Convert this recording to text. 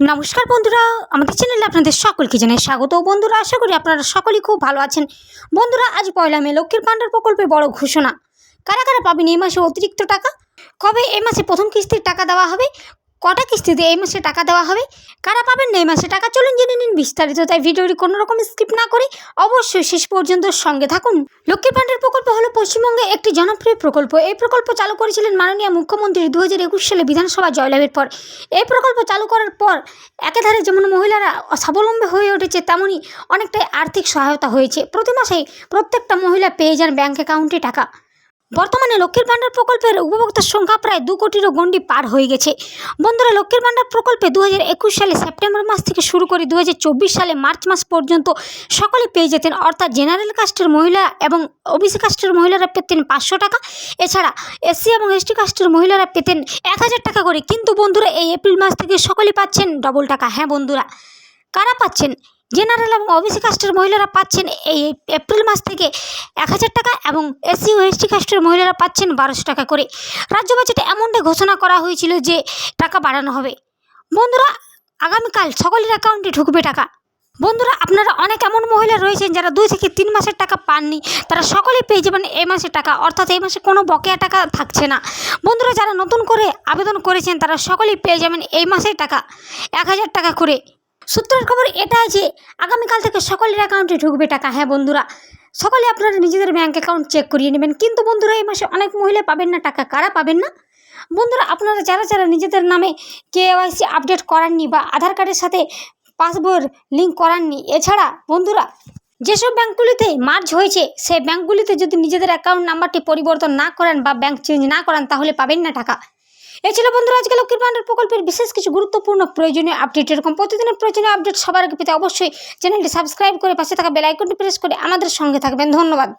নমস্কার বন্ধুরা, আমাদের চ্যানেলে আপনাদের সকলকে জানাই স্বাগত। বন্ধুরা, আশা করি আপনারা সকলেই খুব ভালো আছেন। বন্ধুরা, আজ পয়লা মে, লক্ষ্মীর ভাণ্ডার প্রকল্পে বড় ঘোষণা। কারা কারা পাবেন এই মাসে অতিরিক্ত টাকা? কবে এই মাসে প্রথম কিস্তির টাকা দেওয়া হবে? কটা কিস্তিতে এই মাসে টাকা দেওয়া হবে? কারা পাবেন না এই মাসে টাকা? চলুন জেনে নিন বিস্তারিত। তাই ভিডিওটি কোনো রকম স্কিপ না করে অবশ্যই শেষ পর্যন্ত সঙ্গে থাকুন। লক্ষ্মীর ভাণ্ডার প্রকল্প হলো পশ্চিমবঙ্গে একটি জনপ্রিয় প্রকল্প। এই প্রকল্প চালু করেছিলেন মাননীয় মুখ্যমন্ত্রী দু হাজার একুশ সালে বিধানসভা জয়লাভের পর। এই প্রকল্প চালু করার পর একেধারে যেমন মহিলারা স্বাবলম্বী হয়ে উঠেছে তেমনই অনেকটাই আর্থিক সহায়তা হয়েছে। প্রতি মাসেই প্রত্যেকটা মহিলা পেয়ে যান ব্যাঙ্ক অ্যাকাউন্টে টাকা। বর্তমানে লক্ষ্মীর ভাণ্ডার প্রকল্পের উপভোক্তার সংখ্যা প্রায় দু কোটিরও গণ্ডি পার হয়ে গেছে। বন্ধুরা, লক্ষ্মীর ভাণ্ডার প্রকল্পে দু হাজার একুশ সালে সেপ্টেম্বর মাস থেকে শুরু করে দু হাজার চব্বিশ সালে মার্চ মাস পর্যন্ত সকলে পেয়ে যেতেন। অর্থাৎ জেনারেল কাস্টের মহিলা এবং ওবিসি কাস্টের মহিলারা পেতেন পাঁচশো টাকা। এছাড়া এসসি এবং এসটি কাস্টের মহিলারা পেতেন এক হাজার টাকা করে। কিন্তু বন্ধুরা, এই এপ্রিল মাস থেকে সকলে পাচ্ছেন ডবল টাকা। হ্যাঁ বন্ধুরা, কারা পাচ্ছেন? জেনারেল এবং ওবিসি কাস্টের মহিলারা পাচ্ছেন এই এপ্রিল মাস থেকে এক হাজার টাকা এবং এসসি ও এসটি কাস্টের মহিলারা পাচ্ছেন বারোশো টাকা করে। রাজ্য বাজেটে এমনটাই ঘোষণা করা হয়েছিল যে টাকা বাড়ানো হবে। বন্ধুরা, আগামীকাল সকলের অ্যাকাউন্টে ঢুকবে টাকা। বন্ধুরা, আপনারা অনেক এমন মহিলা রয়েছেন যারা দুই থেকে তিন মাসের টাকা পাননি। তারা সকলেই পেয়ে যাবেন এই মাসের টাকা। অর্থাৎ এই মাসে কোনো বকেয়া টাকা থাকছে না। বন্ধুরা, যারা নতুন করে আবেদন করেছেন, তারা সকলেই পেয়ে যাবেন এই মাসের টাকা। এক হাজার টাকা করে। সূত্রের খবর এটা যে আগামীকাল থেকে সকলের অ্যাকাউন্টে ঢুকবে টাকা। হ্যাঁ বন্ধুরা, সকলে আপনারা নিজেদের ব্যাঙ্ক অ্যাকাউন্ট চেক করিয়ে নেবেন। কিন্তু বন্ধুরা, এই মাসে অনেক মহিলা পাবেন না টাকা, কারা পাবেন না? বন্ধুরা, আপনারা যারা যারা নিজেদের নামে কেওয়াইসি আপডেট করাননি বা আধার কার্ডের সাথে পাসবইয়ের লিঙ্ক করাননি, এছাড়া বন্ধুরা, যেসব ব্যাঙ্কগুলিতে মার্জ হয়েছে, সেই ব্যাঙ্কগুলিতে যদি নিজেদের অ্যাকাউন্ট নাম্বারটি পরিবর্তন না করেন বা ব্যাঙ্ক চেঞ্জ না করান, তাহলে পাবেন না টাকা। এই ছিল বন্ধুরা, আজকে লক্ষ্মীর ভান্ডার প্রকল্পের বিশেষ কিছু গুরুত্বপূর্ণ প্রয়োজনীয় আপডেট এরকম প্রতিদিনের প্রয়োজনীয় আপডেট সবার আগে পেতে অবশ্যই চ্যানেলটি সাবস্ক্রাইব করে পাশে থাকা বেল আইকনটি প্রেস করে আমাদের সঙ্গে থাকবেন। ধন্যবাদ।